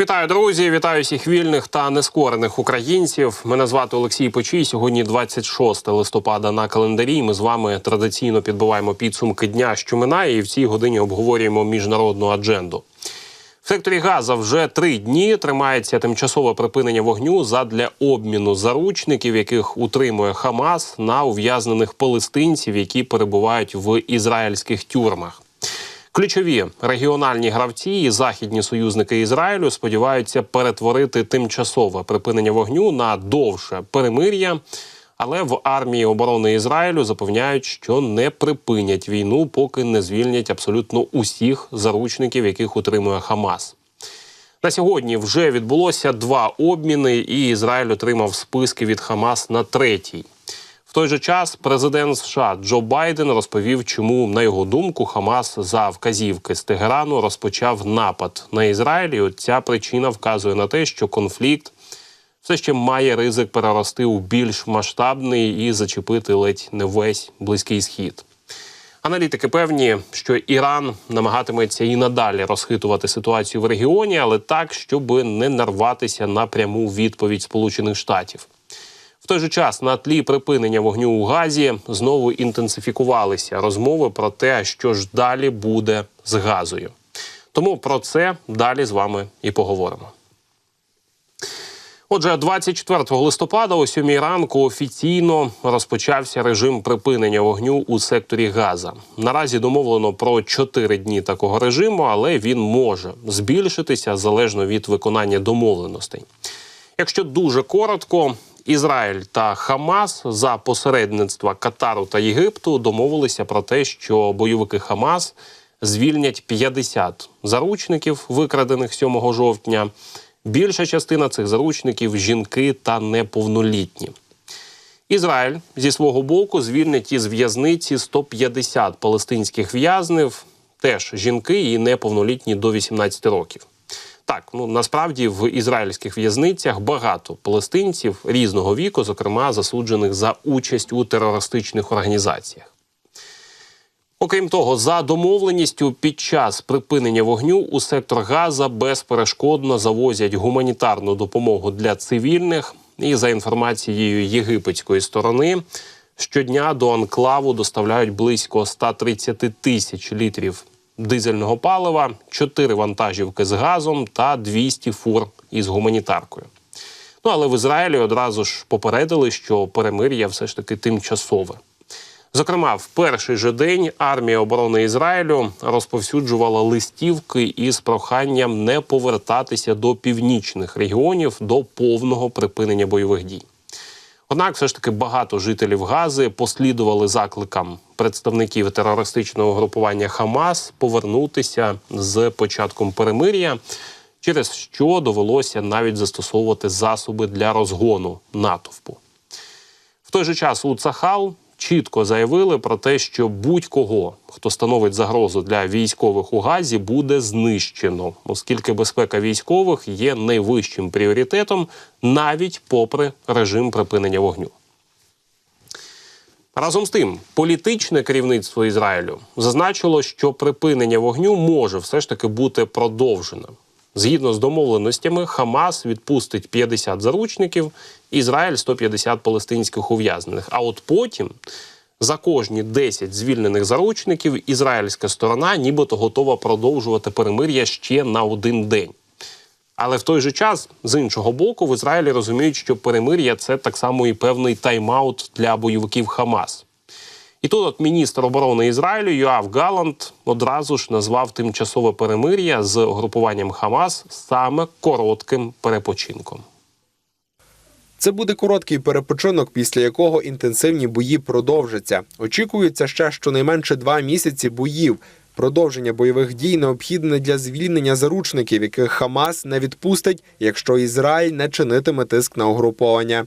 Вітаю, друзі! Вітаю всіх вільних та нескорених українців. Мене звати Олексій Почій. Сьогодні 26 листопада на календарі. Ми з вами традиційно підбиваємо підсумки дня, що минає, і в цій годині обговорюємо міжнародну адженду. В секторі Газа вже три дні тримається тимчасове припинення вогню задля обміну заручників, яких утримує Хамас на ув'язнених палестинців, які перебувають в ізраїльських тюрмах. Ключові регіональні гравці і західні союзники Ізраїлю сподіваються перетворити тимчасове припинення вогню на довше перемир'я. Але в армії оборони Ізраїлю запевняють, що не припинять війну, поки не звільнять абсолютно усіх заручників, яких утримує Хамас. На сьогодні вже відбулося два обміни, і Ізраїль отримав списки від Хамас на третій. В той же час президент США Джо Байден розповів, чому на його думку Хамас за вказівки з Тегерану розпочав напад на Ізраїль. Ця причина вказує на те, що конфлікт все ще має ризик перерости у більш масштабний і зачепити ледь не весь близький схід. Аналітики певні, що Іран намагатиметься і надалі розхитувати ситуацію в регіоні, але так, щоб не нарватися на пряму відповідь Сполучених Штатів. В той же час на тлі припинення вогню у Газі знову інтенсифікувалися розмови про те, що ж далі буде з газою. Тому про це далі з вами і поговоримо. Отже, 24 листопада о 7 ранку офіційно розпочався режим припинення вогню у секторі Газа. Наразі домовлено про 4 дні такого режиму, але він може збільшитися залежно від виконання домовленостей. Якщо дуже коротко, Ізраїль та Хамас за посередництва Катару та Єгипту домовилися про те, що бойовики Хамас звільнять 50 заручників, викрадених 7 жовтня. Більша частина цих заручників жінки та неповнолітні. Ізраїль зі свого боку звільнить із в'язниці 150 палестинських в'язнів, теж жінки і неповнолітні до 18 років. Так, ну насправді в ізраїльських в'язницях багато палестинців різного віку, зокрема засуджених за участь у терористичних організаціях. Окрім того, за домовленістю під час припинення вогню у сектор Газа безперешкодно завозять гуманітарну допомогу для цивільних. І за інформацією єгипетської сторони, щодня до анклаву доставляють близько 130 тисяч літрів дизельного палива, 4 вантажівки з газом та 200 фур із гуманітаркою. Ну але в Ізраїлі одразу ж попередили, що перемир'я все ж таки тимчасове. Зокрема, в перший же день армія оборони Ізраїлю розповсюджувала листівки із проханням не повертатися до північних регіонів до повного припинення бойових дій. Однак, все ж таки багато жителів Гази послідували закликам представників терористичного групування Хамас повернутися з початком перемир'я, через що довелося навіть застосовувати засоби для розгону натовпу. В той же час у Цахал чітко заявили про те, що будь-кого, хто становить загрозу для військових у Газі, буде знищено, оскільки безпека військових є найвищим пріоритетом, навіть попри режим припинення вогню. Разом з тим, політичне керівництво Ізраїлю зазначило, що припинення вогню може все ж таки бути продовжено. Згідно з домовленостями, Хамас відпустить 50 заручників, Ізраїль 150 палестинських ув'язнених. А от потім за кожні 10 звільнених заручників ізраїльська сторона нібито готова продовжувати перемир'я ще на один день. Але в той же час, з іншого боку, в Ізраїлі розуміють, що перемир'я це так само і певний тайм-аут для бойовиків Хамас. І тут от міністр оборони Ізраїлю Йоав Галант одразу ж назвав тимчасове перемир'я з групуванням Хамас саме коротким перепочинком. Це буде короткий перепочинок, після якого інтенсивні бої продовжаться. Очікується ще щонайменше два місяці боїв. Продовження бойових дій необхідне для звільнення заручників, яких Хамас не відпустить, якщо Ізраїль не чинитиме тиск на угруповання.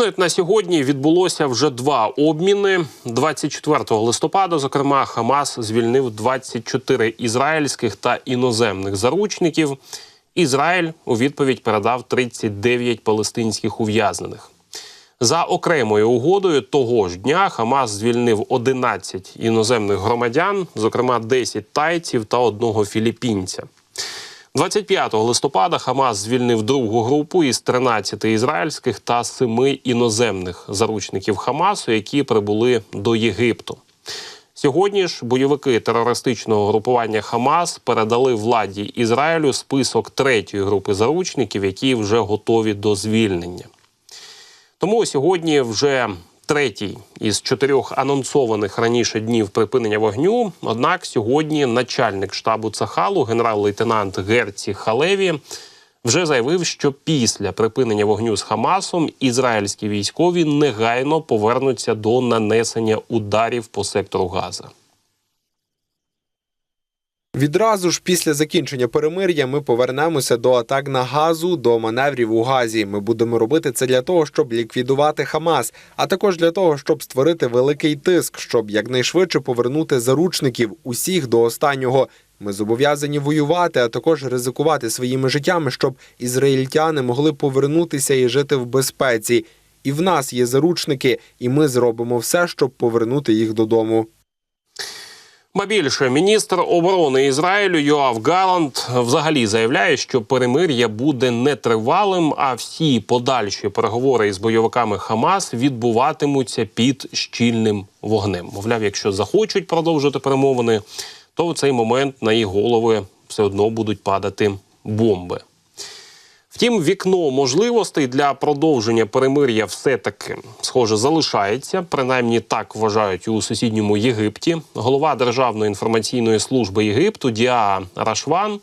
Ну, от на сьогодні відбулося вже два обміни. 24 листопада, зокрема, Хамас звільнив 24 ізраїльських та іноземних заручників. Ізраїль у відповідь передав 39 палестинських ув'язнених. За окремою угодою того ж дня Хамас звільнив 11 іноземних громадян, зокрема 10 тайців та одного філіппінця. 25 листопада Хамас звільнив другу групу із 13 ізраїльських та 7 іноземних заручників Хамасу, які прибули до Єгипту. Сьогодні ж бойовики терористичного групування Хамас передали владі Ізраїлю список третьої групи заручників, які вже готові до звільнення. Тому сьогодні вже третій із чотирьох анонсованих раніше днів припинення вогню. Однак сьогодні начальник штабу Цахалу, генерал-лейтенант Герці Халеві, вже заявив, що після припинення вогню з Хамасом ізраїльські військові негайно повернуться до нанесення ударів по сектору Газа. Відразу ж після закінчення перемир'я ми повернемося до атак на газу, до маневрів у газі. Ми будемо робити це для того, щоб ліквідувати Хамас, а також для того, щоб створити великий тиск, щоб якнайшвидше повернути заручників усіх до останнього. Ми зобов'язані воювати, а також ризикувати своїми життями, щоб ізраїльтяни могли повернутися і жити в безпеці. І в нас є заручники, і ми зробимо все, щоб повернути їх додому. Ба більше міністр оборони Ізраїлю Йоав Галант взагалі заявляє, що перемир'я буде нетривалим, а всі подальші переговори із бойовиками Хамас відбуватимуться під щільним вогнем. Мовляв, якщо захочуть продовжити перемовини, то в цей момент на їх голови все одно будуть падати бомби. Втім, вікно можливостей для продовження перемир'я все-таки схоже залишається. Принаймні так вважають у сусідньому Єгипті. Голова Державної інформаційної служби Єгипту Діа Рашван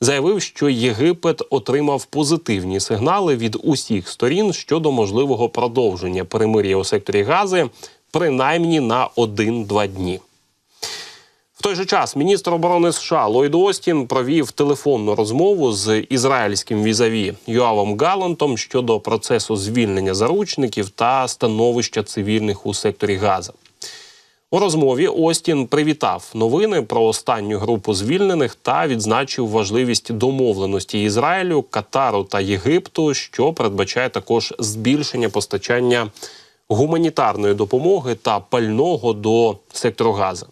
заявив, що Єгипет отримав позитивні сигнали від усіх сторін щодо можливого продовження перемир'я у секторі Гази, принаймні на 1-2 дні. Той же час міністр оборони США Ллойд Остін провів телефонну розмову з ізраїльським візаві Йоавом Галантом щодо процесу звільнення заручників та становища цивільних у секторі Газа. У розмові Остін привітав новини про останню групу звільнених та відзначив важливість домовленості Ізраїлю, Катару та Єгипту, що передбачає також збільшення постачання гуманітарної допомоги та пального до сектору Газа.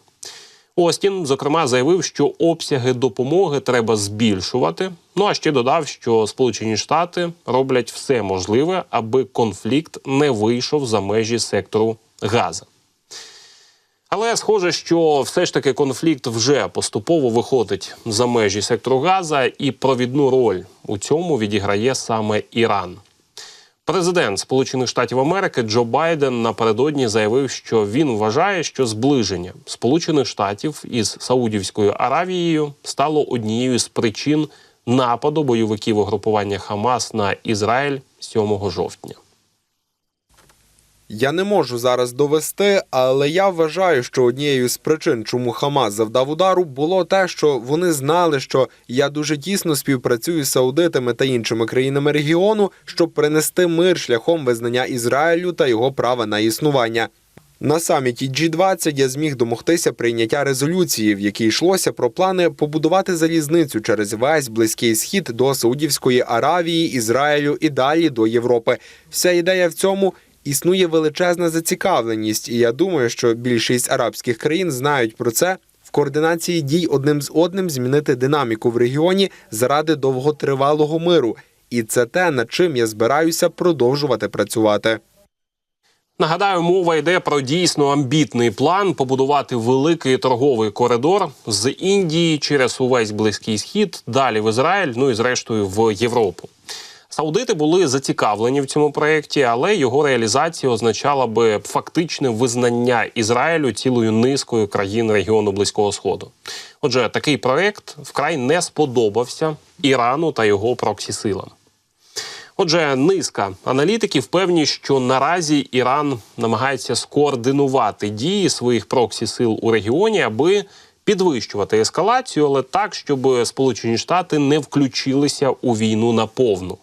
Остін, зокрема, заявив, що обсяги допомоги треба збільшувати. Ну а ще додав, що Сполучені Штати роблять все можливе, аби конфлікт не вийшов за межі сектору Газа. Але схоже, що все ж таки конфлікт вже поступово виходить за межі сектору Газа, і провідну роль у цьому відіграє саме Іран. Президент Сполучених Штатів Америки Джо Байден напередодні заявив, що він вважає, що зближення Сполучених Штатів із Саудівською Аравією стало однією з причин нападу бойовиків угрупування Хамас на Ізраїль 7 жовтня. Я не можу зараз довести, але я вважаю, що однією з причин, чому Хамас завдав удару, було те, що вони знали, що я дуже тісно співпрацюю з саудитами та іншими країнами регіону, щоб принести мир шляхом визнання Ізраїлю та його права на існування. На саміті G20 я зміг домогтися прийняття резолюції, в якій йшлося про плани побудувати залізницю через весь близький схід до Саудівської Аравії, Ізраїлю і далі до Європи. Вся ідея в цьому існує величезна зацікавленість, і я думаю, що більшість арабських країн знають про це. В координації дій одним з одним змінити динаміку в регіоні заради довготривалого миру, і це те, над чим я збираюся продовжувати працювати. Нагадаю, мова йде про дійсно амбітний план побудувати великий торговий коридор з Індії через увесь близький схід, далі в Ізраїль, ну і зрештою в Європу. Саудити були зацікавлені в цьому проєкті, але його реалізація означала би фактичне визнання Ізраїлю цілою низкою країн регіону Близького Сходу. Отже, такий проєкт вкрай не сподобався Ірану та його проксі-силам. Отже, низка аналітиків певні, що наразі Іран намагається скоординувати дії своїх проксі сил у регіоні, аби підвищувати ескалацію, але так, щоб Сполучені Штати не включилися у війну наповну.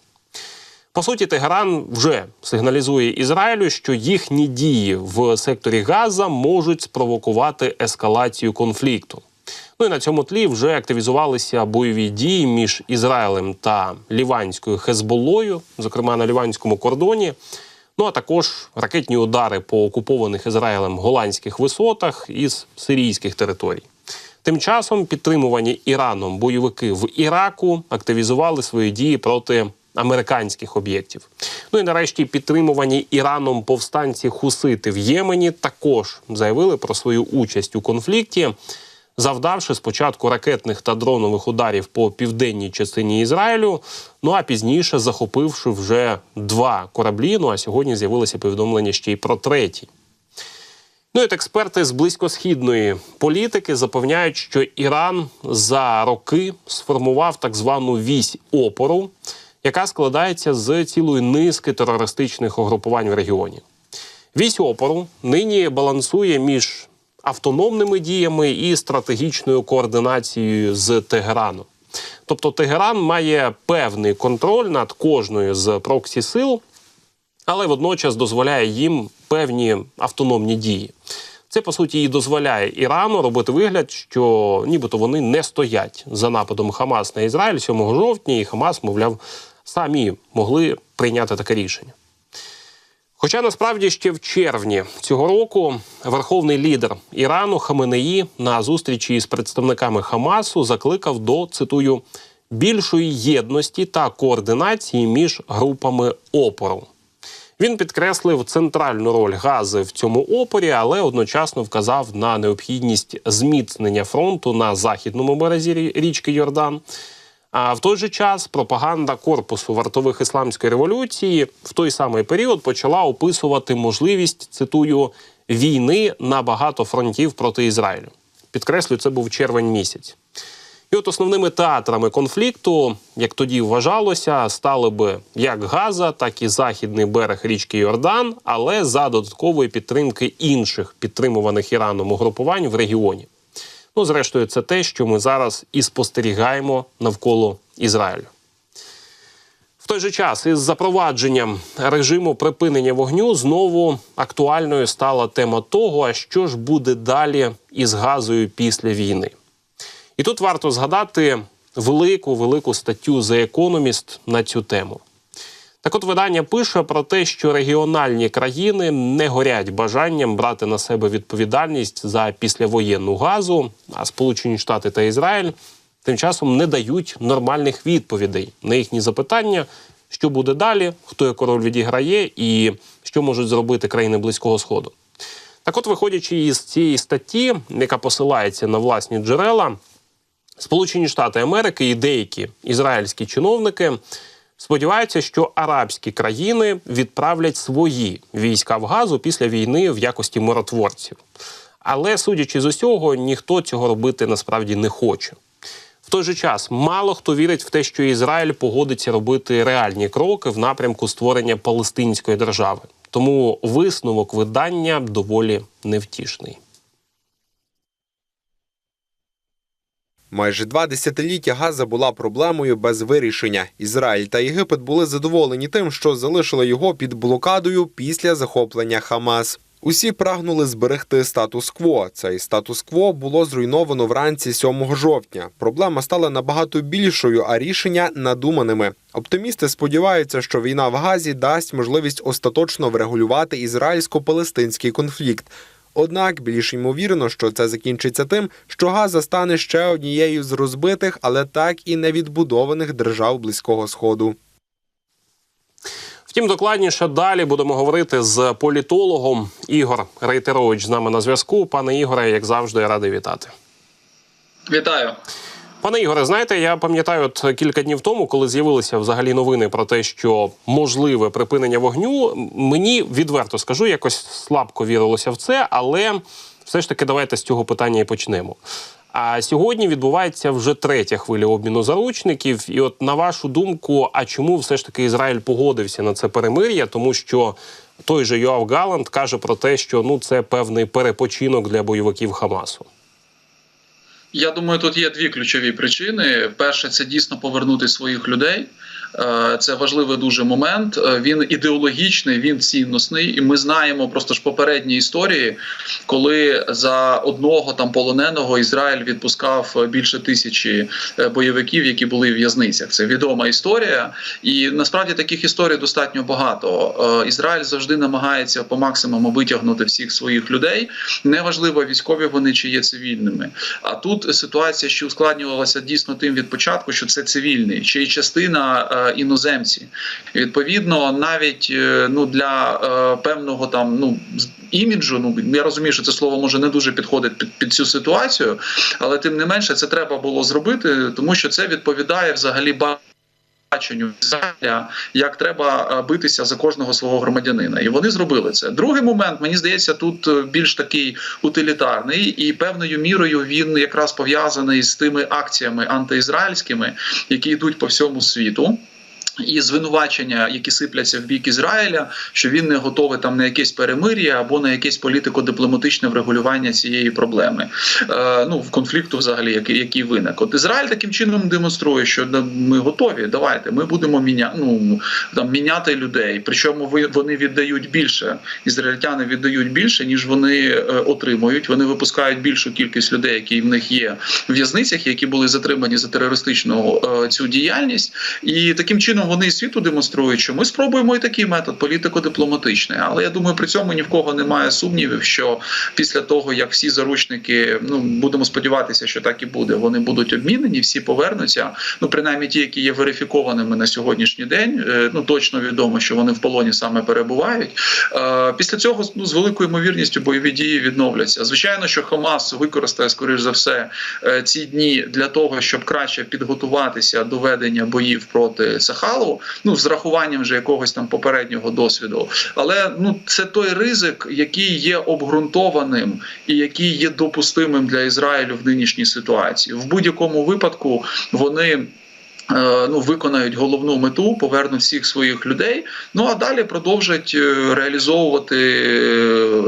По суті, Тегеран вже сигналізує Ізраїлю, що їхні дії в секторі Газа можуть спровокувати ескалацію конфлікту. Ну і на цьому тлі вже активізувалися бойові дії між Ізраїлем та Ліванською Хезболлою, зокрема на ліванському кордоні. Ну а також ракетні удари по окупованих Ізраїлем голландських висотах із сирійських територій. Тим часом підтримувані Іраном бойовики в Іраку активізували свої дії проти американських об'єктів. Ну і нарешті підтримувані Іраном повстанці Хусити в Ємені також заявили про свою участь у конфлікті, завдавши спочатку ракетних та дронових ударів по південній частині Ізраїлю. Ну а пізніше захопивши вже два кораблі. Ну а сьогодні з'явилося повідомлення ще й про третій. Ну і от експерти з близькосхідної політики запевняють, що Іран за роки сформував так звану вісь опору, яка складається з цілої низки терористичних угрупувань в регіоні. Вісь опору нині балансує між автономними діями і стратегічною координацією з Тегераном. Тобто Тегеран має певний контроль над кожною з проксі сил, але водночас дозволяє їм певні автономні дії. Це по суті і дозволяє Ірану робити вигляд, що нібито вони не стоять за нападом Хамас на Ізраїль 7 жовтня, і Хамас, мовляв, самі могли прийняти таке рішення. Хоча насправді ще в червні цього року верховний лідер Ірану Хаменеї на зустрічі із представниками Хамасу закликав до цитую більшої єдності та координації між групами опору. Він підкреслив центральну роль Гази в цьому опорі, але одночасно вказав на необхідність зміцнення фронту на західному березі річки Йордан. А в той же час пропаганда корпусу вартових ісламської революції в той самий період почала описувати можливість цитую війни на багато фронтів проти Ізраїлю. Підкреслю, це був червень місяць. І от основними театрами конфлікту, як тоді вважалося, стали би як Газа, так і західний берег річки Йордан, але за додаткової підтримки інших підтримуваних Іраном угрупувань в регіоні. Ну, зрештою, це те, що ми зараз і спостерігаємо навколо Ізраїлю. В той же час із запровадженням режиму припинення вогню знову актуальною стала тема того, а що ж буде далі із газою після війни. І тут варто згадати велику велику статтю The Economist на цю тему. Так от видання пише про те, що регіональні країни не горять бажанням брати на себе відповідальність за післявоєнну газу, а Сполучені Штати та Ізраїль тим часом не дають нормальних відповідей на їхні запитання, що буде далі, хто яку роль відіграє і що можуть зробити країни Близького Сходу. Так, от, виходячи із цієї статті, яка посилається на власні джерела, Сполучені Штати Америки і деякі ізраїльські чиновники сподіваються, що арабські країни відправлять свої війська в газу після війни в якості миротворців. Але судячи з усього, ніхто цього робити насправді не хоче. В той же час мало хто вірить в те, що Ізраїль погодиться робити реальні кроки в напрямку створення Палестинської держави. Тому висновок видання доволі невтішний. Майже два десятиліття Газа була проблемою без вирішення. Ізраїль та Єгипет були задоволені тим, що залишили його під блокадою після захоплення Хамас. Усі прагнули зберегти статус-кво. Цей статус-кво було зруйновано вранці 7 жовтня. Проблема стала набагато більшою, а рішення надуманими. Оптимісти сподіваються, що війна в Газі дасть можливість остаточно врегулювати ізраїльсько-палестинський конфлікт. Однак більш ймовірно, що це закінчиться тим, що Газа стане ще однією з розбитих, але так і не відбудованих держав Близького Сходу. Втім, докладніше далі будемо говорити з політологом Ігор Рейтерович з нами на зв'язку. Пане Ігоре, як завжди, я радий вітати. Вітаю. Пане Ігоре, знаєте, я пам'ятаю, от кілька днів тому, коли з'явилися взагалі новини про те, що можливе припинення вогню, мені відверто скажу, якось слабко вірилося в це, але все ж таки давайте з цього питання і почнемо. А сьогодні відбувається вже третя хвиля обміну заручників. І от на вашу думку, а чому все ж таки Ізраїль погодився на це перемир'я? Тому що той же Йоав Галанд каже про те, що ну це певний перепочинок для бойовиків Хамасу. Я думаю, тут є дві ключові причини. Перше, це дійсно повернути своїх людей. Е, Це важливий дуже момент. Е, Він ідеологічний, він цінностний, і ми знаємо просто ж попередні історії, коли за одного там полоненого Ізраїль відпускав більше тисячі е, бойовиків, які були в в'язницях. Це відома історія, і насправді таких історій достатньо багато. Ізраїль завжди намагається по максимуму витягнути всіх своїх людей. Неважливо, військові вони чи є цивільними. А тут ситуація ще ускладнювалася дійсно тим від початку, що це цивільний, й частина іноземці. Відповідно, навіть е, ну для е, певного там ну іміджу, ну я розумію, що це слово може не дуже підходить під, під цю ситуацію, але тим не менше це треба було зробити, тому що це відповідає взагалі ба- баченню Ізраїля, як треба е, битися за кожного свого громадянина, і вони зробили це. Другий момент, мені здається, тут більш такий утилітарний, і певною мірою він якраз пов'язаний з тими акціями антиізраїльськими, які йдуть по всьому світу. І звинувачення, які сипляться в бік Ізраїля, що він не готовий там на якесь перемир'я або на якесь політико-дипломатичне врегулювання цієї проблеми, е, ну в конфлікту, взагалі, який, який виник. От Ізраїль таким чином демонструє, що да, ми готові. Давайте ми будемо міня, ну, там міняти людей. Причому вони віддають більше. Ізраїльтяни віддають більше, ніж вони е, отримують. Вони випускають більшу кількість людей, які в них є в в'язницях, які були затримані за терористичну е, цю діяльність, і таким чином вони і світу демонструють, що ми спробуємо і такий метод політико-дипломатичний. Але я думаю, при цьому ні в кого немає сумнівів, що після того як всі заручники, ну будемо сподіватися, що так і буде, вони будуть обмінені, всі повернуться. Ну принаймні ті, які є верифікованими на сьогоднішній день. е, Ну точно відомо, що вони в полоні саме перебувають. Е, Після цього ну, з великою ймовірністю бойові дії відновляться. Звичайно, що Хамас використає скоріш за все е, ці дні для того, щоб краще підготуватися до ведення боїв проти Сахалу, ну з рахуванням вже якогось там попереднього досвіду. Але ну це той ризик, який є обґрунтованим і який є допустимим для Ізраїлю в нинішній ситуації. В будь-якому випадку вони. Е, Ну, виконають головну мету, повернуть всіх своїх людей. Ну а далі продовжать е, реалізовувати,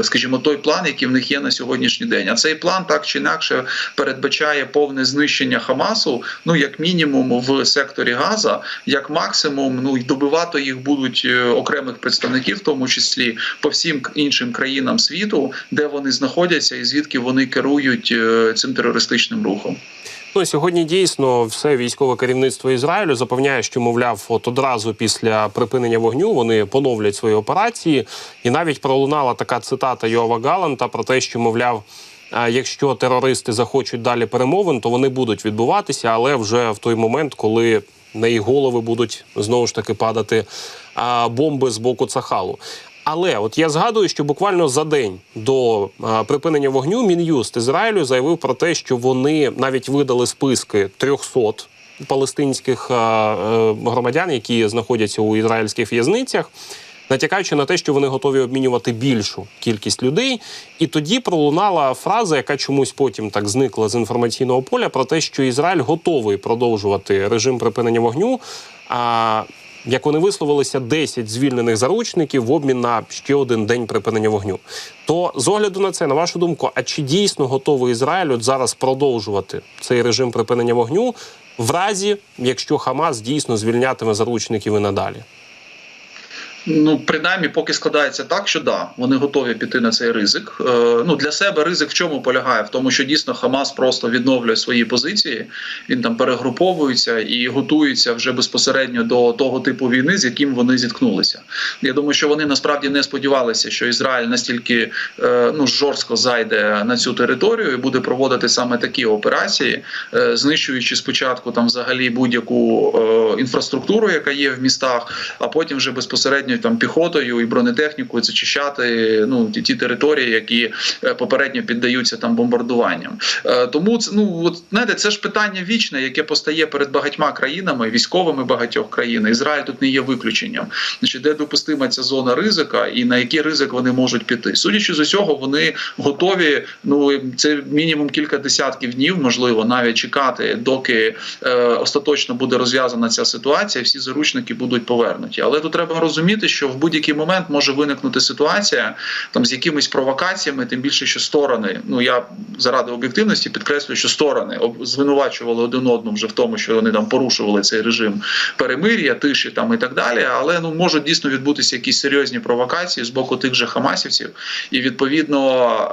е, скажімо, той план, який в них є на сьогоднішній день. А цей план так чи інакше передбачає повне знищення Хамасу, ну як мінімум в секторі Газа, як максимум, ну й добивати їх будуть окремих представників, в тому числі по всім іншим країнам світу, де вони знаходяться, і звідки вони керують цим терористичним рухом. Ну сьогодні дійсно все військове керівництво Ізраїлю запевняє, що мовляв, от одразу після припинення вогню вони поновлять свої операції, і навіть пролунала така цитата Йова Галанта про те, що мовляв. Якщо терористи захочуть далі перемовин, то вони будуть відбуватися, але вже в той момент, коли на їх голови будуть знову ж таки падати бомби з боку Цахалу. Але от я згадую, що буквально за день до а, припинення вогню Мін'юст Ізраїлю заявив про те, що вони навіть видали списки 300 палестинських а, е, громадян, які знаходяться у ізраїльських в'язницях. Натякаючи на те, що вони готові обмінювати більшу кількість людей, і тоді пролунала фраза, яка чомусь потім так зникла з інформаційного поля, про те, що Ізраїль готовий продовжувати режим припинення вогню. А як вони висловилися, 10 звільнених заручників в обмін на ще один день припинення вогню. То з огляду на це, на вашу думку, а чи дійсно готовий Ізраїль от зараз продовжувати цей режим припинення вогню, в разі, якщо Хамас дійсно звільнятиме заручників і надалі? Ну, принаймні, поки складається так, що да, вони готові піти на цей ризик. Е, ну для себе ризик в чому полягає? В тому, що дійсно Хамас просто відновлює свої позиції, він там перегруповується і готується вже безпосередньо до того типу війни, з яким вони зіткнулися. Я думаю, що вони насправді не сподівалися, що Ізраїль настільки е, ну жорстко зайде на цю територію і буде проводити саме такі операції, е, знищуючи спочатку там взагалі будь-яку е, інфраструктуру, яка є в містах, а потім вже безпосередньо там піхотою і бронетехнікою зачищати ну ті, ті території, які е, попередньо піддаються там бомбардуванням. Е, Тому це ну от знаєте, це ж питання вічне, яке постає перед багатьма країнами, військовими багатьох країн. Ізраїль тут не є виключенням. Значить, де допустима ця зона ризика, і на який ризик вони можуть піти. Судячи з усього, вони готові. Ну це мінімум кілька десятків днів, можливо, навіть чекати, доки е, остаточно буде розв'язана ця ситуація, всі заручники будуть повернуті. Але тут треба розуміти, що в будь-який момент може виникнути ситуація там з якимись провокаціями, тим більше, що сторони. Ну я заради об'єктивності підкреслюю, що сторони звинувачували один одну вже в тому, що вони там порушували цей режим перемир'я, тиші там і так далі. Але ну можуть дійсно відбутися якісь серйозні провокації з боку тих же хамасівців, і відповідно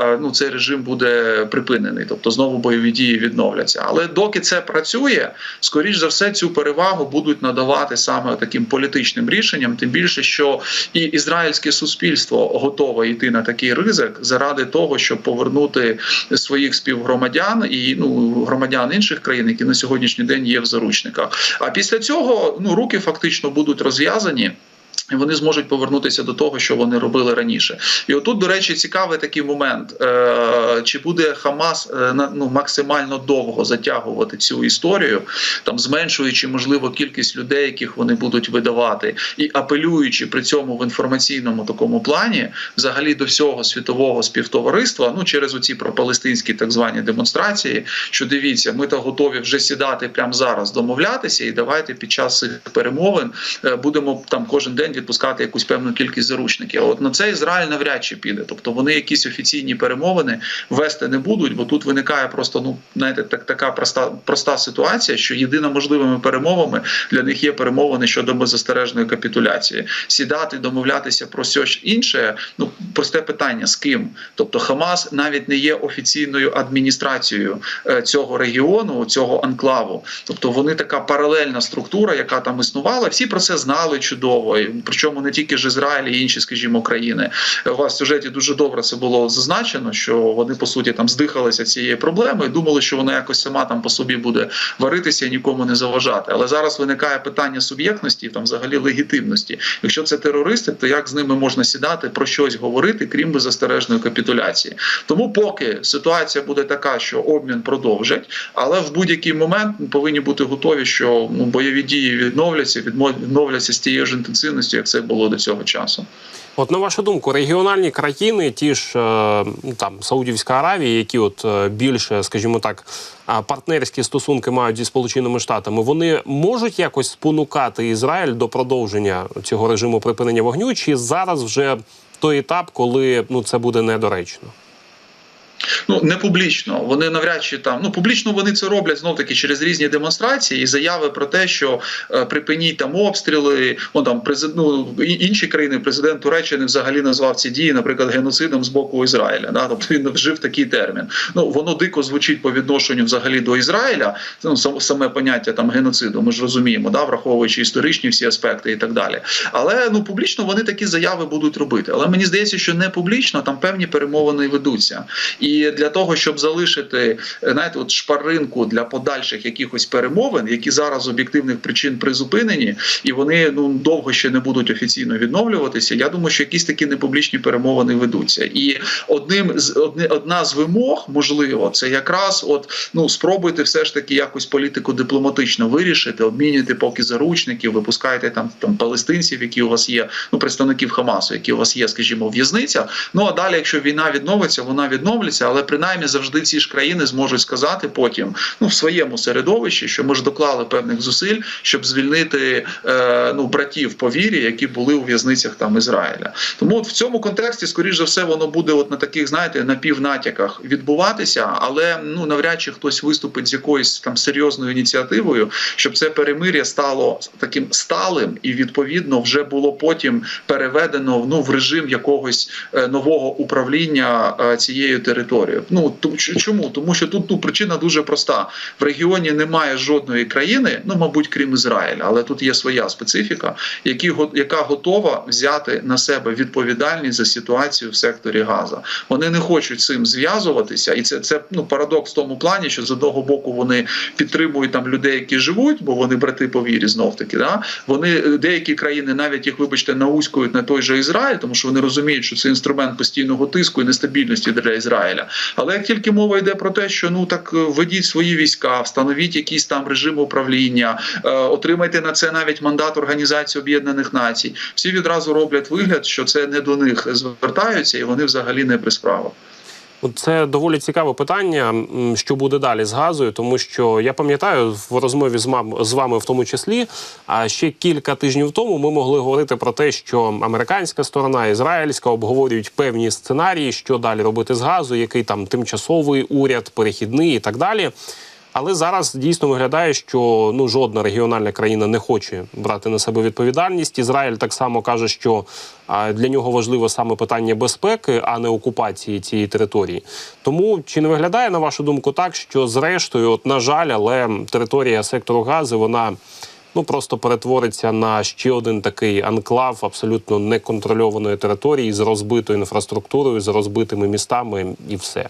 е, ну цей режим буде припинений, тобто знову бойові дії відновляться. Але доки це працює, скоріш за все цю перевагу будуть надавати саме таким політичним рішенням, тим більше, що що і ізраїльське суспільство готове йти на такий ризик заради того, щоб повернути своїх співгромадян і ну громадян інших країн, які на сьогоднішній день є в заручниках. А після цього ну руки фактично будуть розв'язані. І вони зможуть повернутися до того, що вони робили раніше. І отут, до речі, цікавий такий момент: е, чи буде Хамас е, ну, максимально довго затягувати цю історію, там зменшуючи можливо кількість людей, яких вони будуть видавати, і апелюючи при цьому в інформаційному такому плані, взагалі до всього світового співтовариства, ну через оці пропалестинські так звані демонстрації, що дивіться, ми то готові вже сідати прямо зараз, домовлятися, і давайте під час цих перемовин е, будемо там кожен день відпускати якусь певну кількість заручників. А От на це Ізраїль навряд чи піде. Тобто вони якісь офіційні перемовини вести не будуть, бо тут виникає просто ну знаєте, так така проста проста ситуація, що єдино можливими перемовами для них є перемовини щодо беззастережної капітуляції. Сідати, домовлятися про щось інше. Ну просте питання з ким. Тобто Хамас навіть не є офіційною адміністрацією е, цього регіону, цього анклаву. Тобто вони така паралельна структура, яка там існувала. Всі про це знали чудово. Причому не тільки ж Ізраїль і інші, скажімо, країни. У вас в сюжеті дуже добре це було зазначено, що вони по суті там здихалися цієї проблеми і думали, що вона якось сама там по собі буде варитися і нікому не заважати. Але зараз виникає питання суб'єктності, там взагалі легітимності. Якщо це терористи, то як з ними можна сідати про щось говорити, крім беззастережної капітуляції? Тому, поки ситуація буде така, що обмін продовжать, але в будь-який момент повинні бути готові, що ну, бойові дії відновляться, відновляться з тією ж інтенсивністю, як це було до цього часу. От на вашу думку, регіональні країни, ті ж е, ну, там Саудівська Аравія, які от е, більше, скажімо так, партнерські стосунки мають зі Сполученими Штатами, вони можуть якось спонукати Ізраїль до продовження цього режиму припинення вогню, чи зараз вже той етап, коли ну це буде недоречно? Ну не публічно. Вони навряд чи там ну публічно вони це роблять знов таки через різні демонстрації і заяви про те, що е, припиніть там обстріли. Ну там презид, ну, інші країни, президент Туреччини взагалі назвав ці дії, наприклад, геноцидом з боку Ізраїля. Да? Тобто він вжив такий термін. Ну воно дико звучить по відношенню взагалі до Ізраїля. Ну саме поняття там геноциду. Ми ж розуміємо, да, враховуючи історичні всі аспекти і так далі. Але ну публічно вони такі заяви будуть робити. Але мені здається, що не публічно там певні перемовини ведуться. І для того, щоб залишити е, знаєте, от шпаринку для подальших якихось перемовин, які зараз з об'єктивних причин призупинені, і вони ну довго ще не будуть офіційно відновлюватися. Я думаю, що якісь такі непублічні перемовини ведуться. І одним з одне, одна з вимог, можливо, це якраз от ну спробуйте все ж таки якось політику дипломатично вирішити, обмінюйте поки заручників, випускайте там там палестинців, які у вас є, ну представників Хамасу, які у вас є, скажімо, в в'язницях. Ну а далі, якщо війна відновиться, вона відновиться, але принаймні завжди ці ж країни зможуть сказати потім, ну в своєму середовищі, що ми ж доклали певних зусиль, щоб звільнити е, ну братів по вірі, які були у в'язницях там Ізраїля. Тому от в цьому контексті, скоріш за все, воно буде от на таких, знаєте, напівнатяках відбуватися, але ну навряд чи хтось виступить з якоюсь там серйозною ініціативою, щоб це перемир'я стало таким сталим і відповідно вже було потім переведено ну в режим якогось е, нового управління е, цією територією. Ну ту- чому? Тому що тут ну, причина дуже проста: в регіоні немає жодної країни, ну мабуть, крім Ізраїля, але тут є своя специфіка, які яка готова взяти на себе відповідальність за ситуацію в секторі Газа. Вони не хочуть цим зв'язуватися, і це це ну парадокс в тому плані, що з одного боку вони підтримують там людей, які живуть, бо вони брати по вірі, знов таки. Да? Вони е, деякі країни навіть їх, вибачте, науськують на той же Ізраїль, тому що вони розуміють, що це інструмент постійного тиску і нестабільності для Ізраїля. Але як тільки мова йде про те, що ну так е, ведіть свої війська, встановіть якісь там режими управління, е, отримайте на це навіть мандат Організації Об'єднаних Націй. Всі відразу роблять вигляд, що це не до них звертаються, і вони взагалі не при справах. Це доволі цікаве питання, що буде далі з газою, тому що я пам'ятаю в розмові з мам з вами, в тому числі, а ще кілька тижнів тому ми могли говорити про те, що американська сторона, ізраїльська обговорюють певні сценарії, що далі робити з газу, який там тимчасовий уряд, перехідний і так далі. Але зараз дійсно виглядає, що ну жодна регіональна країна не хоче брати на себе відповідальність. Ізраїль так само каже, що для нього важливо саме питання безпеки, а не окупації цієї території. Тому чи не виглядає на вашу думку так, що зрештою, от на жаль, але територія сектору газу вона. ну просто перетвориться на ще один такий анклав абсолютно неконтрольованої території з розбитою інфраструктурою, з розбитими містами і все.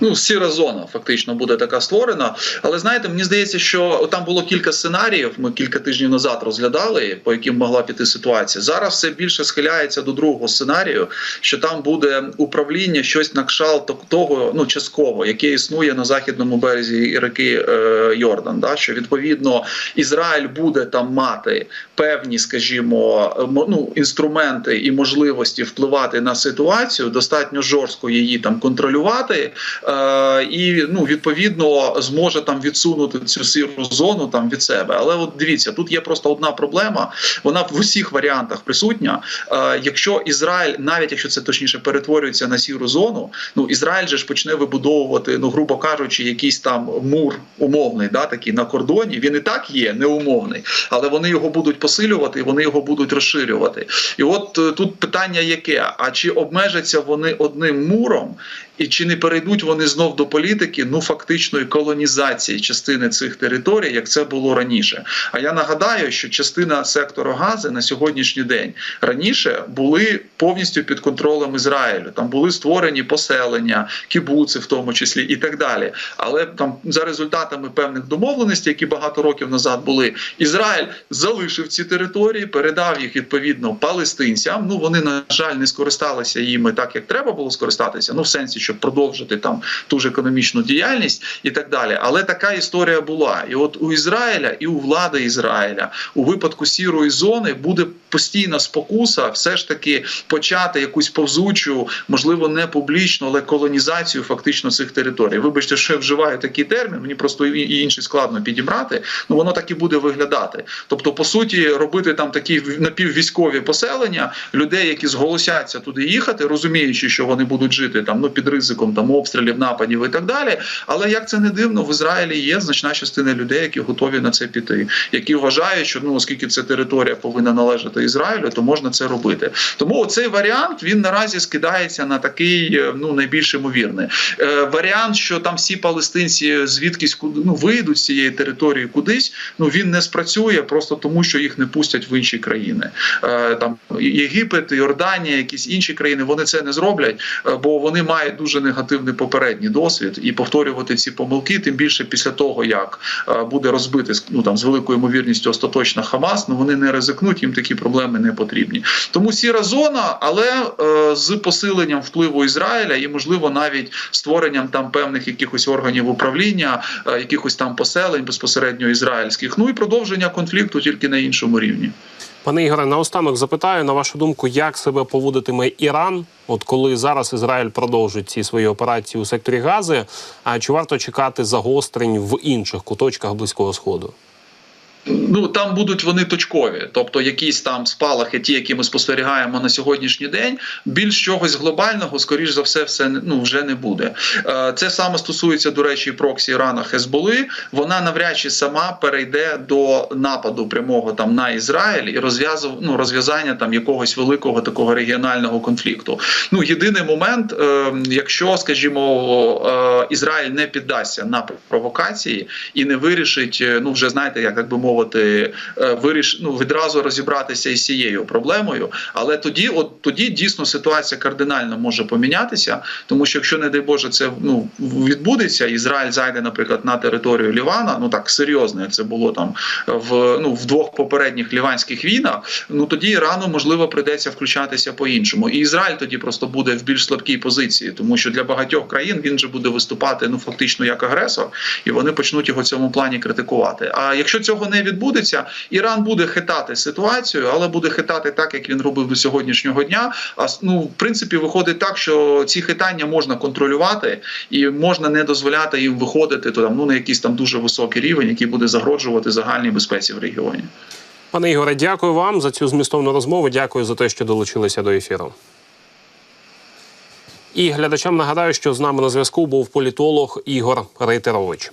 Ну, сіра зона фактично буде така створена. Але знаєте, мені здається, що там було кілька сценаріїв. Ми кілька тижнів назад розглядали, по яким могла піти ситуація. Зараз все більше схиляється до другого сценарію, що там буде управління щось на кшалт того, ну частково, яке існує на західному березі реки е, Йордан. Да? Що відповідно Ізраїль буде там мати певні, скажімо, ну, інструменти і можливості впливати на ситуацію, достатньо жорстко її там контролювати і ну відповідно зможе там відсунути цю сіру зону там від себе. Але от дивіться, тут є просто одна проблема. Вона в усіх варіантах присутня. Е, якщо Ізраїль, навіть якщо це точніше перетворюється на сіру зону, ну Ізраїль же ж почне вибудовувати, ну грубо кажучи, якийсь там мур умовний, да такий на кордоні. Він і так є неумовний, але вони його будуть посилювати, вони його будуть розширювати. І от е, тут питання яке: а чи обмежаться вони одним муром? І чи не перейдуть вони знов до політики ну фактичної колонізації частини цих територій, як це було раніше? А я нагадаю, що частина сектору Гази на сьогоднішній день раніше були повністю під контролем Ізраїлю. Там були створені поселення, кібуци, в тому числі, і так далі. Але там за результатами певних домовленостей, які багато років назад були, Ізраїль залишив ці території, передав їх відповідно палестинцям. Ну вони на жаль не скористалися їми так, як треба було скористатися. Ну в сенсі, щоб продовжити там ту ж економічну діяльність і так далі. Але така історія була. І от у Ізраїля і у влади Ізраїля у випадку сірої зони буде постійна спокуса, все ж таки почати якусь повзучу, можливо, не публічну, але колонізацію фактично цих територій. Вибачте, що я вживаю такий термін. Мені просто і інший складно підібрати. Ну воно так і буде виглядати. Тобто, по суті, робити там такі напіввійськові поселення людей, які зголосяться туди їхати, розуміючи, що вони будуть жити там ну під ризиком там обстрілів, нападів і так далі. Але як це не дивно, в Ізраїлі є значна частина людей, які готові на це піти, які вважають, що ну оскільки ця територія повинна належати Ізраїлю, то можна це робити. Тому цей варіант він наразі скидається на такий е, ну найбільш ймовірний е, варіант, що там всі палестинці звідкись ну вийдуть з цієї території кудись. Ну він не спрацює просто тому, що їх не пустять в інші країни. Е, там Єгипет, Йорданія, якісь інші країни вони це не зроблять, е, бо вони мають дуже негативний попередній досвід і повторювати ці помилки, тим більше після того, як е, буде розбити ну там з великою ймовірністю остаточно Хамас, ну вони не ризикнуть, їм такі проблеми не потрібні. Тому сіра зона, але е, з посиленням впливу Ізраїля і можливо навіть створенням там певних якихось органів управління, е, якихось там поселень безпосередньо ізраїльських. Ну і продовження конфлікту тільки на іншому рівні. Пане Ігоре, наостанок запитаю на вашу думку, як себе поводитиме Іран, от коли зараз Ізраїль продовжить ці свої операції у секторі Гази. А чи варто чекати загострень в інших куточках близького сходу? Ну там будуть вони точкові, тобто якісь там спалахи, ті, які ми спостерігаємо на сьогоднішній день, більш чогось глобального, скоріш за все, все ну вже не буде. Е, Це саме стосується до речі, проксі Ірана Хезболи. Вона навряд чи сама перейде до нападу прямого там на Ізраїль і розв'язав ну розв'язання там якогось великого такого регіонального конфлікту. Ну єдиний момент, е, якщо скажімо, е, Ізраїль не піддасться на провокації і не вирішить, ну вже знаєте, як би мовити, е, виріш ну відразу розібратися із цією проблемою. Але тоді, от тоді дійсно ситуація кардинально може помінятися, тому що якщо не дай Боже, це ну відбудеться, Ізраїль зайде, наприклад, на територію Лівана, ну так серйозно, це було там в ну в двох попередніх ліванських війнах. Ну тоді Ірану можливо прийдеться включатися по іншому, і Ізраїль тоді просто буде в більш слабкій позиції, тому що для багатьох країн він же буде виступати ну фактично як агресор, і вони почнуть його в цьому плані критикувати. А якщо цього не відбудеться, Іран буде хитати ситуацію, але буде хитати так, як він робив до сьогоднішнього дня. А ну, в принципі, виходить так, що ці хитання можна контролювати і можна не дозволяти їм виходити то там ну на якийсь там дуже високий рівень, який буде загрожувати загальній безпеці в регіоні. Пане Ігоре, дякую вам за цю змістовну розмову. Дякую за те, що долучилися до ефіру. І глядачам нагадаю, що з нами на зв'язку був політолог Ігор Рейтерович.